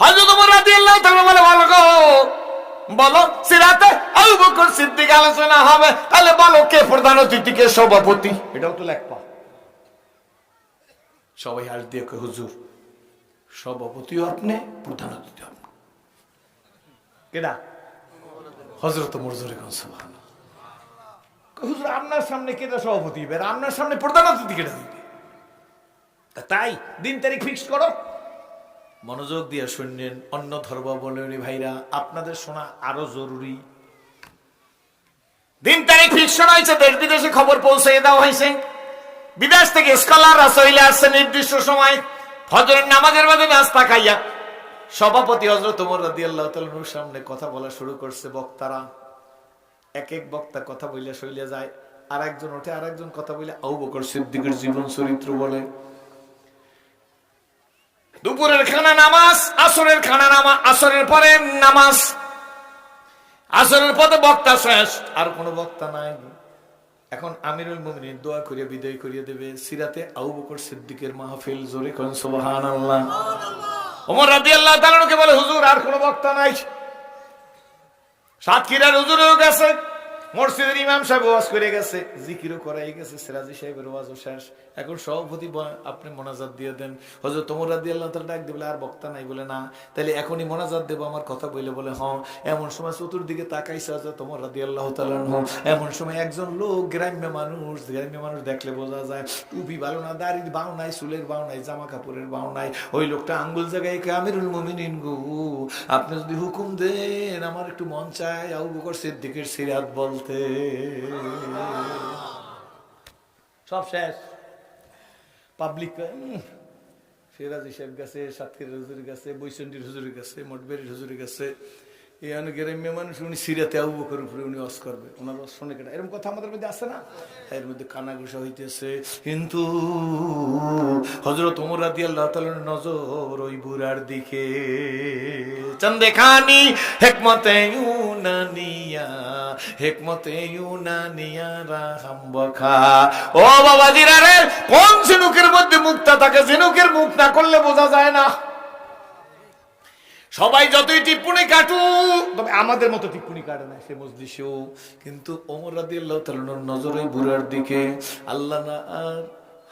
হযরত ওমর রাদিয়াল্লাহু তাআলা বলে ভালো গো। বলো সিরাতে আবু বকর সিদ্দিক আলোচনা হবে। তাহলে বলো কে প্রধান অতিথি কে সভাপতি? এটাও তো লেখপা সবাই হাস দিয়ে হুজুর সভাপতিও আপনি প্রধান অতিথি আপনি। কেডা? হজরত মরজুরে সুবহান হুজুর আপনার সামনে কেটা সভাপতি? হবে আর আপনার সামনে প্রধান অতিথি হইবে তা তাই দিন তারিখ ফিক্স করো। মনোযোগ দিয়ে শুনলেন, অন্য ধর্মাবলম্বী ভাইরা, আপনাদের শোনা আরও জরুরি। দিন তারিখ ফিক্স হয়েছে, দেশ বিদেশে খবর পৌঁছে দেওয়া হয়েছে। বিদেশ থেকে স্কলাররা চলে আসছে নির্দিষ্ট সময়। ফজরের নামাজের বাদে নাস্তা খাইয়া। সভাপতি হজরত ওমর রাদিয়াল্লাহু তাআলার সামনে কথা বলা শুরু করছে বক্তারা। এক এক বক্তা কথা বইলে শৈলে যায় আর একজন ওঠে আর একজন কথা বলে আবু বকর সিদ্দিকের জীবন চরিত্র বলে। দুপুরের খানা নামাজ, আসরের খানা নামাজ আসরের পরে নামাজ। আসরের পথে বক্তা শেষ। আর কোনো বক্তা নাই। এখন আমিরুল মুমিনিন দোয়া করিয়া, বিদায় করিয়া দেবে। সিরাতে আবু বকর সিদ্দিকের মাহফিল জোরে কোন সুবহানাল্লাহ। ওমর রাদিয়াল্লাহু তাআলাকে বলে, হুজুর, আর কোনো বক্তা নাই। সাতক্ষীরার হুজুরেও গেছে। মসজিদের ইমাম সাহেব ওয়াজ করে গেছে, জিকিরও করাই গেছে, সিরাজি সাহেবের ওয়াজও শেষ। এখন সভাপতি আপনি মোনাজাত দিয়ে দেন। হজর তোমর রাদি আল্লাহ তালা ডাক দিবলে আর বক্তা নাই, বলে, না। তাহলে এখনই মোনাজাত দেবো, আমার কথা বলে বলে হ এমন সময় চতুর্দিকে তাকাইছে হজর তোমর রাদি আল্লাহ তালা এমন সময় একজন লোক, গ্রাম্য মানুষ গ্রাম্য মানুষ দেখলে বোঝা যায়, টুপি ভালো না, দাড়ির বাউ নাই, চুলের বাউ নাই জামা কাপড়ের বাউ নাই। ওই লোকটা আঙ্গুল জায়গায় কে আমিরুল মমিনিন গো, আপনি যদি হুকুম দেন, আমার একটু মন চায়। আবু বকর সিদ্দিকের সিরাত বলতে। সব শেষ। পাবলিক সিরাজ হিসেব গেছে, সাতক্ষীর হুজুর গেছে বৈশন্ডির হুজুর গেছে মঠবেরির হুজুর গেছে। অনেক গ্রাম্য মানুষ, উনি সিরাতে আবু বকর উপরে উনি অস করবে। ওনার অস শোনে এরকম কথা আমাদের মধ্যে আছে না? এর মধ্যে কানাঘুষা হইতেছে। কিন্তু হজরত ওমর রাদি আল্লাহ নজর ওই বুড়ার দিকে। হেকমতে ইউনানিয়া হেকমতে ইউনানিয়া রাহাম বখা। ও বাবা জিরারে কোন ঝিনুকের মধ্যে মুক্তা থাকে? ঝিনুকের মুখ না করলে বোঝা যায় না। সবাই যতই টিপ্পুনি কাটু তবে আমাদের মতো টিপ্পুনি কাটে না সে মজলিসেও। কিন্তু ওমর রাদি আল্লাহ তালুর নজর ওই বুড়ার দিকে আল্লাহ না আর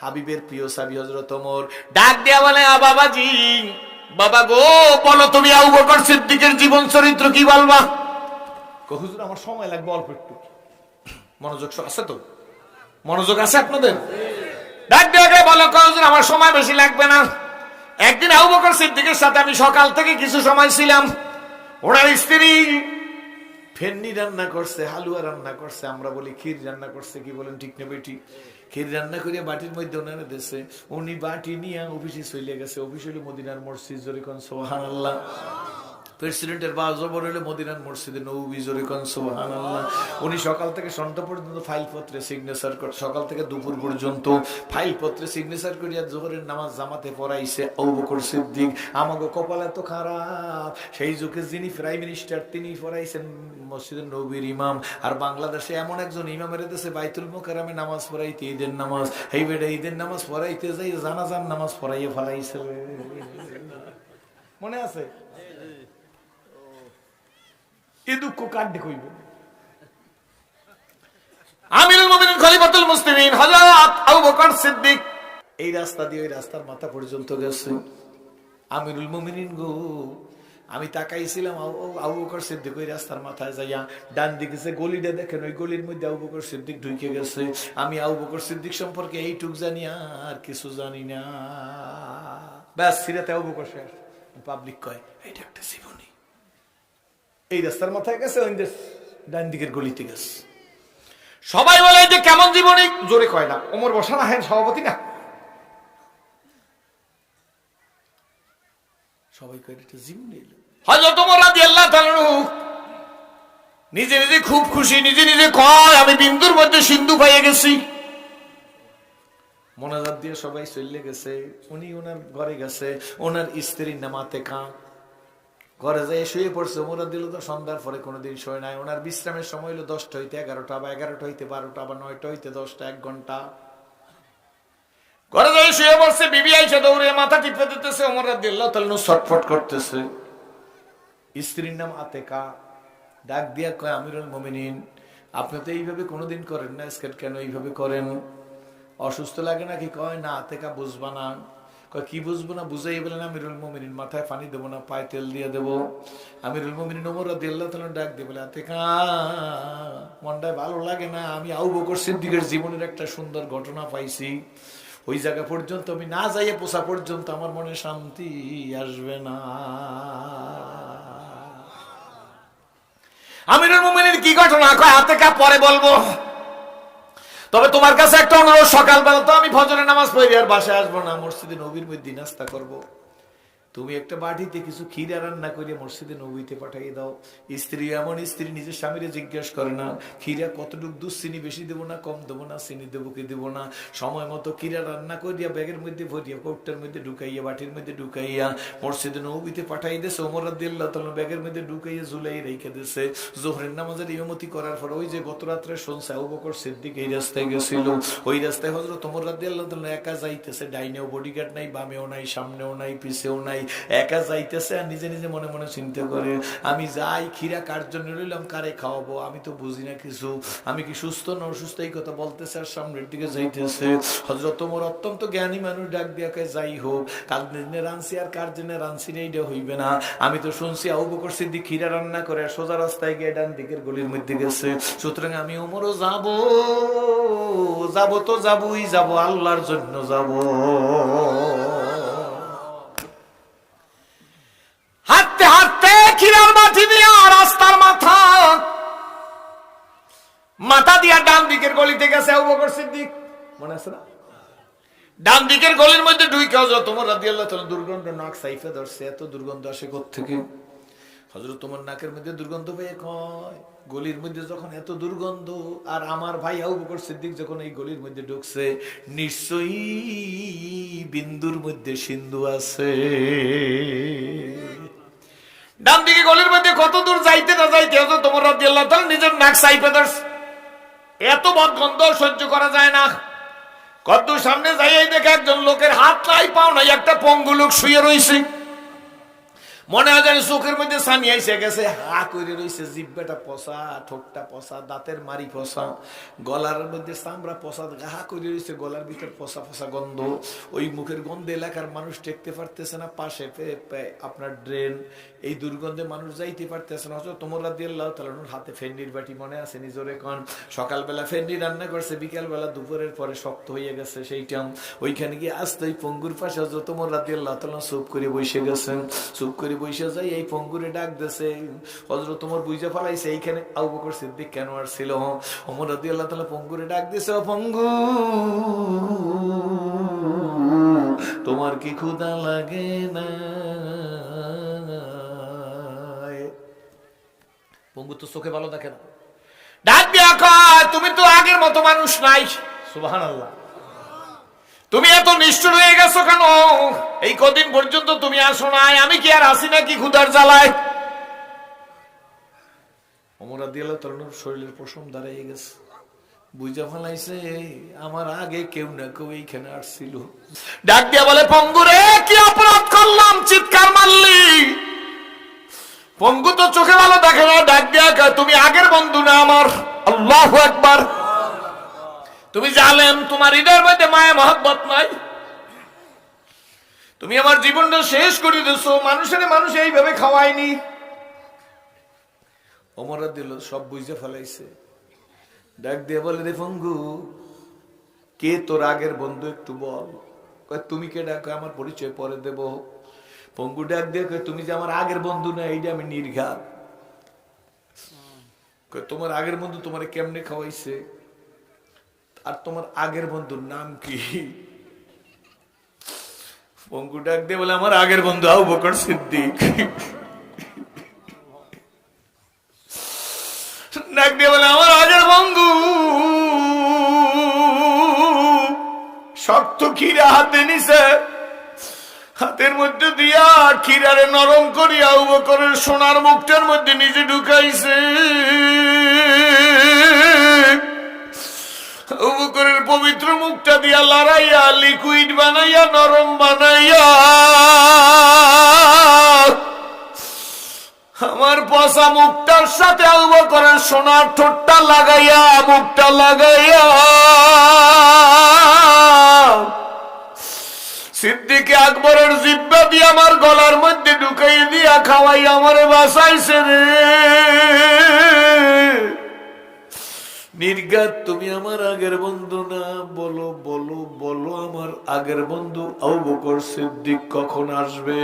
হাবিবের প্রিয় সাবি হজরত ওমর ডাক দেয়া বলে আ বাবাজি বাবা গো বলো তুমি আবু বকর সিদ্দিকের জীবন চরিত্র কি বলবা? কই, হুজুর আমার সময় লাগবে অল্প একটু। মনোযোগ আছে তো? মনোযোগ আছে আপনাদের? ডাক দেওয়া বলো কই, হুজুর আমার সময় বেশি লাগবে না। একদিন আবু বকর সিদ্দিকের সাথে আমি সকাল থেকে কিছু সময় ছিলাম। ওনার স্ত্রী ফেন্নি রান্না করছে, হালুয়া রান্না করছে, আমরা বলি ক্ষীর রান্না করছে, কি বলেন ঠিক না বেটি? ক্ষীর রান্না করিয়া বাটির মধ্যে ওনারা দেশে উনি বাটি নিয়ে অফিসে চলে গেছে। অফিস হইলে মদিনার মসজিদ জরিকন সোহান আল্লাহ প্রেসিডেন্টের বাজবর হলে মদিনার মসজিদে নবী জরিকন সোহান উনি সকাল থেকে সন্ধ্যা পর্যন্ত ফাইল পত্রে সিগনেচার কর সকাল থেকে দুপুর পর্যন্ত ফাইল পত্রে সিগনেচার করিয়া জোহরের নামাজ জামাতে পড়াইছে অবকর সিদ্দিক। আমাকে কপাল এত খারাপ। সেই যুগে যিনি প্রাইম মিনিস্টার তিনি পড়াইছেন মসজিদের নবীর ইমাম। আর বাংলাদেশে এমন একজন ইমামের দেশে বাইতুল মোকারামে নামাজ পড়াইতে ঈদের নামাজ। এই বেটা ঈদের নামাজ পড়াইতে যাই জানাজান নামাজ পড়াইয়ে ফেলাইছে মনে আছে? এ দুঃখ কাণ্ডে কইবে। আমিরুল মুমিনিন খলিফাতুল মুসলিমিন হযরত আবু বকর সিদ্দিক। এই রাস্তা দিয়ে ওই রাস্তার মাথা পর্যন্ত গেছে। আমিরুল মুমিনিন গো আমি তাকাইছিলাম আবু- বকর সিদ্দিক ওই রাস্তার মাথায় যাইয়া। ডান দিকে যে গলিটা দেখেন ওই গলির মধ্যে আবু বকর সিদ্দিক ঢুকে গেছে। আমি আবু বকর সিদ্দিক সম্পর্কে এইটুক জানি আর কিছু জানি না। ব্যাস সিরাতে আবু বকর শেষ। পাবলিক কয় এটা একটা এই রাস্তার মাথায় গেছে ওই ডান দিকের গলিতে গেছে। সবাই বলে যে কেমন জীবনী? জোরে কয় না। ওমর বসা না হ্যাঁ সভাপতি না? সবাই কয় এটা জীবনী এলো। ওমর রাদিয়াল্লাহু তাআলা নিজে নিজে খুব খুশি নিজে নিজে কয় আমি বিন্দুর মধ্যে সিন্ধু পাইয়ে গেছি। মোনাজাত দিয়ে সবাই চলে গেছে। উনি ওনার ঘরে গেছে ওনার স্ত্রীর নামাতে কাঁ ঘরে যাই শুয়ে পড়ছে মোরা দিল তো সন্ধ্যার পরে কোনোদিন শোয় নাই। ওনার বিশ্রামের সময় হলো দশটা হইতে এগারোটা বা এগারোটা হইতে বারোটা বা নয়টা হইতে দশটা, এক ঘণ্টা। ঘরে শুয়ে পড়ছে, বিবি দৌড়ে মাথা দিতেছে ছটফট করতেছে। নাম আতেকা। ডাক দিয়া কয়, আমিরুল আপনি তো এইভাবে করেন না, স্কেট কেন এইভাবে অসুস্থ লাগে নাকি? কয়, না, আতেকা বুঝবা না। কি বুঝব না? বুঝাই বলেন আমিরুল মুমিনিন মাথায় পানি দেবো না, পায়ে তেল দিয়ে দেবো। আমিরুল মুমিনিন ওমর রাদিয়াল্লাহু তাআলা ডাক দিয়ে বলে আতেকা মনটায় ভালো লাগে না, আমি আবু বকর সিদ্দিকের জীবনের একটা সুন্দর ঘটনা পাইছি। ওই জায়গা পর্যন্ত আমি না যাইয়ে পোষা পর্যন্ত আমার মনে শান্তি আসবে না। আমিরুল মুমিনের কি ঘটনা? কয় কা পরে বলব। তবে তোমার কাছে একটা অনুরোধ, সকালবেলা তো আমি ফজরের নামাজ পড়ি আর বাসায় আসব না, মসজিদে নবীর মধ্যে নাস্তা করব। তুমি একটা বাটিতে কিছু খিরা রান্না করে মসজিদে নবীতে পাঠিয়ে দাও। স্ত্রী এমন স্ত্রী নিজের স্বামীরে জিজ্ঞেস করে না, খিরা কতটুকু দুধ চিনি বেশি দেবো না, কম দেবো না, চিনি দেবো কি দেবো না? সময় মতো কিরা রান্না করিয়া ব্যাগের মধ্যে ভরিয়া, কৌটার মধ্যে ঢুকাইয়া, বাটির মধ্যে ঢুকাইয়া মসজিদে নবীতে পাঠাই দিয়েছে ওমর দিল্লা তালা ব্যাগের মধ্যে ঢুকাইয়া ঝুলাই রেখে দিয়েছে জোহরের নামাজের ইমতি করার পর ওই যে গত রাত্রে শুনছে বকর সিদ্দিক এই রাস্তায় গেছিল। ওই রাস্তায় হজরত তোমর রাদি আল্লাহ তাল্লাহ একা যাইতেছে, ডাইনেও বডিগার্ড নাই, বামেও নাই, সামনেও নাই, পিছেও নাই। একা যাইতেছে আর নিজে নিজে মনে মনে চিন্তা করে, আমি যাই খিরা কার জন্য রইলাম কারে খাওয়াবো, আমি তো বুঝি না কিছু। আমি কি সুস্থ না অসুস্থ, এই কথা বলতেছে আর সামনের দিকে যাইতেছে। হজরত তোমার অত্যন্ত জ্ঞানী মানুষ ডাক দিয়াকে যাই হোক কাল দিনে রানছি আর কার জন্য রানছি না, এইটা হইবে না। আমি তো শুনছি আবু বকর সিদ্দিক খিরা রান্না করে সোজা রাস্তায় গিয়ে ডান দিকের গলির মধ্যে গেছে। সুতরাং আমি ওমরও যাব যাব তো যাবই, যাব আল্লাহর জন্য যাব। দিকের গলিতে গেছে আবু বকর সিদ্দিক। মনে আছে না? ডান দিকের গলির মধ্যে ঢুকে হজরত রাদি আল্লাহ দুর্গন্ধ নাক সাইফে ধরছে, এত দুর্গন্ধ আসে থেকে হজরত তোমার নাকের মধ্যে দুর্গন্ধ পেয়ে কয়? গলির মধ্যে যখন এত দুর্গন্ধ, আর আমার ভাই আবু বকর সিদ্দিক যখন এই গলির মধ্যে ঢুকছে, নিশ্চয়ই বিন্দুর মধ্যে সিন্ধু আছে। ডান দিকে গলির মধ্যে কত দূর যাইতে না যাইতে তোমার রাদি আল্লাহ নিজের নাক সাইফে ধরছে। এত বদগন্ধ সহ্য করা যায় না। কত সামনে যাই দেখে একজন লোকের হাত নাই, পাও নাই, একটা পঙ্গু লোক শুয়ে রয়েছে মনে হয় যেন চোখের মধ্যে সানি আইসে গেছে, হা করে রয়েছে জিব্বাটা পচা, ঠোঁটটা পচা, দাঁতের মারি পচা, গলার মধ্যে চামড়া পচা, হা করে রয়েছে গলার ভিতর পচা পচা গন্ধ। ওই মুখের গন্ধ এলাকার মানুষ টেকতে পারতেছে না, পাশে আপনার ড্রেন এই দুর্গন্ধে মানুষ যাইতে পারতেছে না। অথচ তোমরা দিয়ে আল্লাহ তালানুর হাতে ফেন্ডির বাটি মনে আছে নিজরে কন। সকালবেলা ফেন্ডি রান্না করছে, বিকালবেলা দুপুরের পরে শক্ত হয়ে গেছে সেইটা। ওইখানে গিয়ে আসতে ওই পঙ্গুর পাশে হজরত তোমর রাতি আল্লাহ তালা চুপ করে বসে গেছেন চুপ করে বসে যাই এই পঙ্গুরে ডাক দেছে। হজরত তোমার বুঝে ফেলাইছে, এইখানে আবু বকর সিদ্দিক কেন আর ছিল ওমর রাদি আল্লাহ তালা পঙ্গুরে ডাক দিছে পঙ্গু, তোমার কি ক্ষুদা লাগে না? পঙ্গু তো চোখে ভালো দেখে না। ডাক তুমি তো আগের মতো মানুষ নাই। সুবাহান আল্লাহ তুমি এত নিষ্ঠুর হয়ে গেছো কেন? এই কদিন পর্যন্ত তুমি আসো নাই। আমি কি আর আসি নাকি ক্ষুদার জ্বালায়? অমরা দিয়ে তরুণের শরীরের পশম দাঁড়িয়ে গেছে। বুঝা ফেলাইছে আমার আগে কেউ না কেউ এইখানে আসছিল। ডাক দিয়া বলে পঙ্গুরে কি অপরাধ করলাম? চিৎকার মারলি? পঙ্গু তো চোখে ভালো দেখে না, ডাক দিয়া তুমি আগের বন্ধু না আমার? আল্লাহ একবার তুমি জালেম, তোমার হৃদয়ের মধ্যে মায়া, মহব্বত নাই? তুমি আমার জীবনটা শেষ করে দিছো মানুষের মানুষ এইভাবে খাওয়ায়নি। অমরা দিল সব বুঝে ফেলাইছে। ডাক দিয়ে বলে, রে ফঙ্গু কে তোর আগের বন্ধু একটু বল? তুমি কে ডাক আমার পরিচয় পরে দেব। পঙ্গু ডাক তুমি যে আমার আগের বন্ধু না, এইটা আমি নির্ঘাত। তোমার আগের বন্ধু তোমার কেমনে খাওয়াইছে? আর তোমার আগের বন্ধুর নাম কি? পঙ্কু ডাক দিয়ে বলে, আমার আগের বন্ধু আবু বকর সিদ্দিক। ডাক দিয়ে বলে, আমার আগের বন্ধু। শক্ত খিরা হাতে নিছে। হাতের মধ্যে দিয়া খিরারে নরম করিয়া বকরের সোনার মুখটার মধ্যে নিজে ঢুকাইছে। বকরের পবিত্র মুখটা দিয়া লড়াইয়া লিকুইড বানাইয়া, নরম বানাইয়া। আমার পচা মুখটার সাথে আবু বকরের সোনার ঠোঁটটা লাগাইয়া, মুখটা লাগাইয়া। সিদ্দিকে আকবরের জিব্বা দিয়ে আমার গলার মধ্যে ঢুকাই দিয়া খাওয়াই আমার বাসাইছে রে। নির্গাত তুমি আমার আগের বন্ধু না, বলো বলো বলো আমার আগের বন্ধু বকর সিদ্দিক কখন আসবে?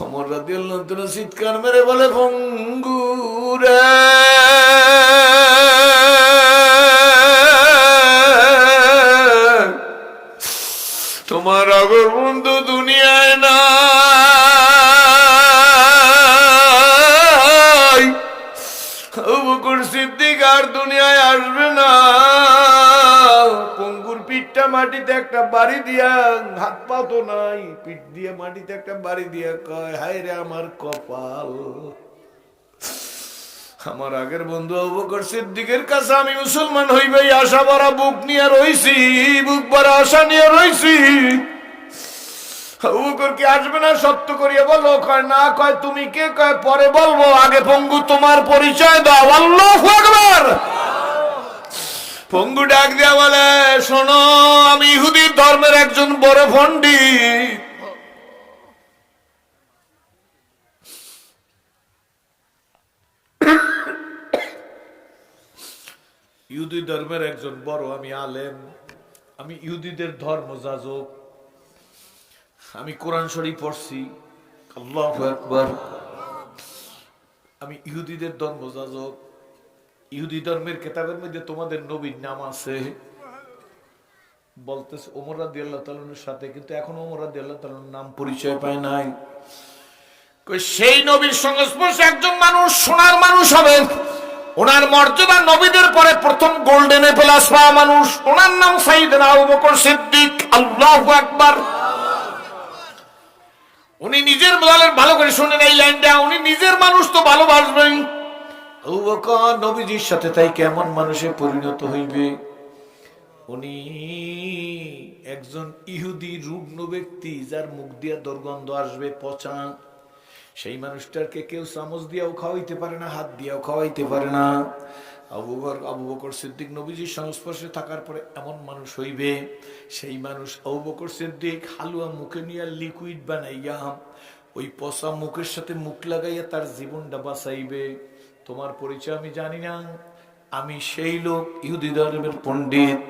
অমর রাদিয়াল্লাহু চিৎকার মেরে বলে ভঙ্গুরে তোমার আগর বন্ধু দুনিয়ায় না সিদ্দিক আর দুনিয়ায় আসবে না। পঙ্গুর পিঠটা মাটিতে একটা বাড়ি দিয়া, হাত পা তো নাই, পিঠ দিয়ে মাটিতে একটা বাড়ি দিয়া কয় হায় রে আমার কপাল। আমার আগের বন্ধু আবু বকর সিদ্দিকের কাছে আমি মুসলমান হইবে আশা ভরা বুক নিয়ে রইছি, বুক ভরা আশা নিয়ে রইছি। কি আসবে না করিয়া কয়, না কয়, তুমি কে কয়? পরে বলব, আগে পঙ্গু তোমার পরিচয় দাও। পঙ্গু ডাক দিয়া বলে, শোনো, আমি ইহুদি ধর্মের একজন বড় পণ্ডিত ইহুদি ধর্মের একজন বড় আমি আলেম আমি ইহুদিদের ধর্ম যাজক। আমি কোরআন শরীফ পড়ছি। আল্লাহু আমি ইহুদিদের ধর্ম যাজক। ইহুদি ধর্মের কেতাবের মধ্যে তোমাদের নবীর নাম আছে। বলতেছে ওমর রাদি আল্লাহ তালনের সাথে কিন্তু এখন ওমর রাদি আল্লাহ তালন নাম পরিচয় পায় নাই। সেই নবীর সংস্পর্শে একজন মানুষ সোনার মানুষ হবেন ওনার মর্যাদা নবীদের পরে প্রথম গোল্ডেনে প্লাস মানুষ। ওনার নাম বকর সিদ্দিক। আল্লাহু আকবার। উনি নিজের দলের ভালো করে শুনেন এই লাইনটা। উনি নিজের মানুষ তো ভালোবাসবেন আবু নবীজির সাথে তাই কেমন মানুষে পরিণত হইবে? উনি একজন ইহুদি রুগ্ন ব্যক্তি, যার মুখ দিয়া দুর্গন্ধ আসবে, পচা সেই মানুষটাকে কেউ চামচ দিয়েও খাওয়াইতে পারে না, হাত দিয়েও খাওয়াইতে পারে না। আবু বকর আবু বকর সিদ্দিক নবীজির সংস্পর্শে থাকার পরে এমন মানুষ হইবে, সেই মানুষ আবু বকর সিদ্দিক হালুয়া মুখে নিয়ে লিকুইড বানাইয়া ওই পচা মুখের সাথে মুখ লাগাইয়া তার জীবনটা বাঁচাইবে। তোমার পরিচয় আমি জানি না। আমি সেই লোক, ইহুদি ধর্মের পণ্ডিত।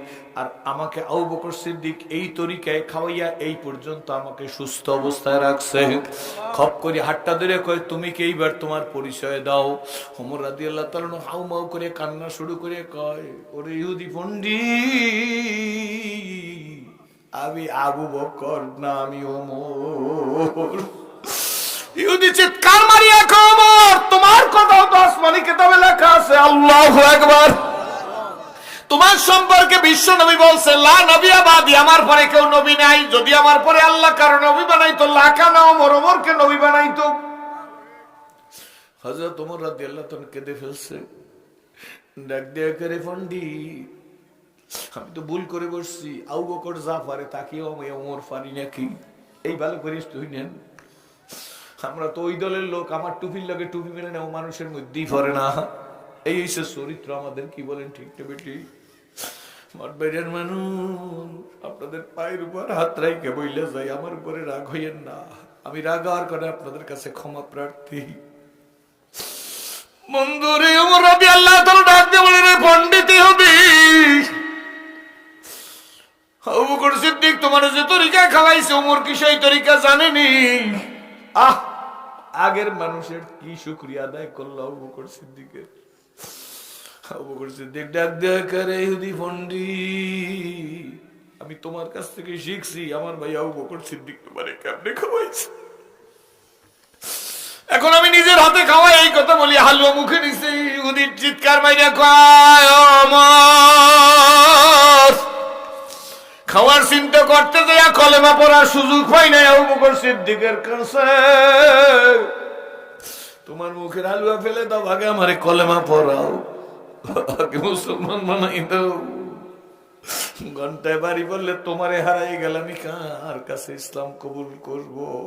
আর আমাকে আউ বকর সিদ্দিক এই তরিকায় খাওয়াইয়া এই পর্যন্ত আমাকে সুস্থ অবস্থায় রাখছে। খপ করে হাটটা ধরে কয়, তুমি কি এইবার তোমার পরিচয় দাও? হোমর রাদি আল্লাহ তালন হাউ মাউ করে কান্না শুরু করে কয়, ওরে ইহুদি পণ্ডিত, আমি আবু বকর না, আমি ওমর। ইহুদি চিৎকার মারিয়া খবর তোমার কথাও তো আসমানি কিতাবে লেখা আছে, আল্লাহু আকবার। তোমার সম্পর্কে বিশ্ব নবী বলছে, লা নবী আবাদি, আমার পরে কেউ নবী নাই। যদি আমার পরে আল্লাহ কারও নবী বানাইতো ওমরকে নবী বানাইতো। কেঁদে ফেলছে। ডাক করে পণ্ডিত, আমি তো ভুল করে বসছি। আউ বকর যা পারে তাকেও আমি ওমর পারি নাকি? এই ভালো করিস তুই, নেন। আমরা তো ওই দলের লোক, আমার টুপির লগে টুপি মেনে ও মানুষের মধ্যেই পড়ে না। এই হচ্ছে চরিত্র আমাদের, কি বলেন ঠিক না বেটি? মঠবাইরের মানুষ, আপনাদের পায়ের উপর হাত রাইকে বইলে যাই, আমার উপরে রাগ হইয়েন না। আমি রাগ হওয়ার করে আপনাদের কাছে ক্ষমা প্রার্থী। বন্ধুরে ওমর রাদি আল্লাহ তাআলা ডাক দিয়ে বলে রে, পণ্ডিতই হবি। আবু বকর সিদ্দিক তোমার যে তরিকা খাওয়াইছে, ওমর কি সেই তরিকা জানেনি? আহ! আগের মানুষের কি শুক্রিয়া আদায় করল আবু বকর সিদ্দিকের? আবু বকর সিদ্দিক ডাক ইহুদি ফন্ডি আমি তোমার কাছ থেকে শিখছি, আমার ভাই আবু সিদ্দিক তোমারে কেমনে খাওয়াইছে? এখন আমি নিজের হাতে খাওয়াই, এই কথা বলি, হালুয়া মুখে নিছে ইহুদির চিৎকার মাইরা কয় অমর খাওয়ার চিন্তা করতে যাইয়া কলেমা পড়ার সুযোগ পাই নাই অবকর বকর সিদ্দিকের কাছে। তোমার মুখের হালুয়া ফেলে দাও, আগে আমারে কলেমা পড়াও। মুসলমান বানাই দাও। ঘন্টায় বাড়ি বললে তোমারে হারাই গেলাম কার কাছে ইসলাম কবুল করব?